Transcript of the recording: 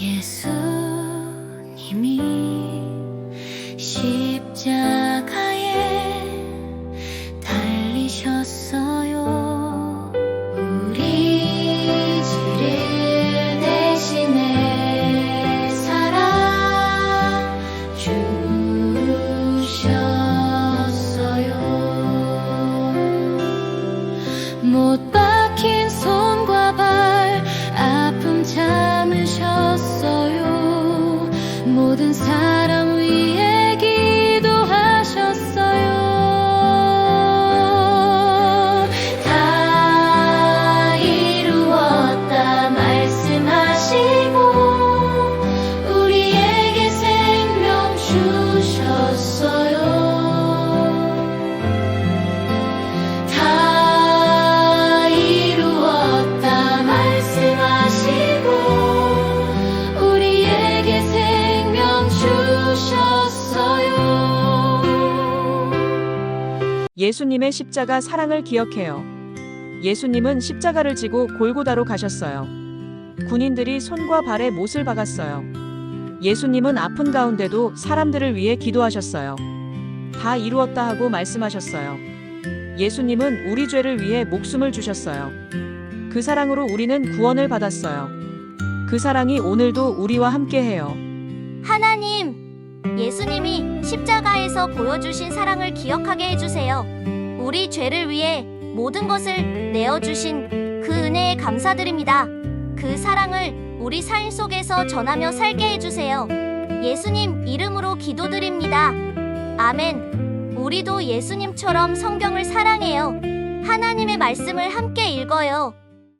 예수님이 십자가에 달리셨어요. 우리 죄를 대신에 살아 주셨어요. 모든 사람 위해 예수님의 십자가 사랑을 기억해요. 예수님은 십자가를 지고 골고다로 가셨어요. 군인들이 손과 발에 못을 박았어요. 예수님은 아픈 가운데도 사람들을 위해 기도하셨어요. 다 이루었다 하고 말씀하셨어요. 예수님은 우리 죄를 위해 목숨을 주셨어요. 그 사랑으로 우리는 구원을 받았어요. 그 사랑이 오늘도 우리와 함께해요. 하나님, 예수님이 십자가에서 보여주신 사랑을 기억하게 해주세요. 우리 죄를 위해 모든 것을 내어주신 그 은혜에 감사드립니다. 그 사랑을 우리 삶 속에서 전하며 살게 해주세요. 예수님 이름으로 기도드립니다. 아멘. 우리도 예수님처럼 성경을 사랑해요. 하나님의 말씀을 함께 읽어요.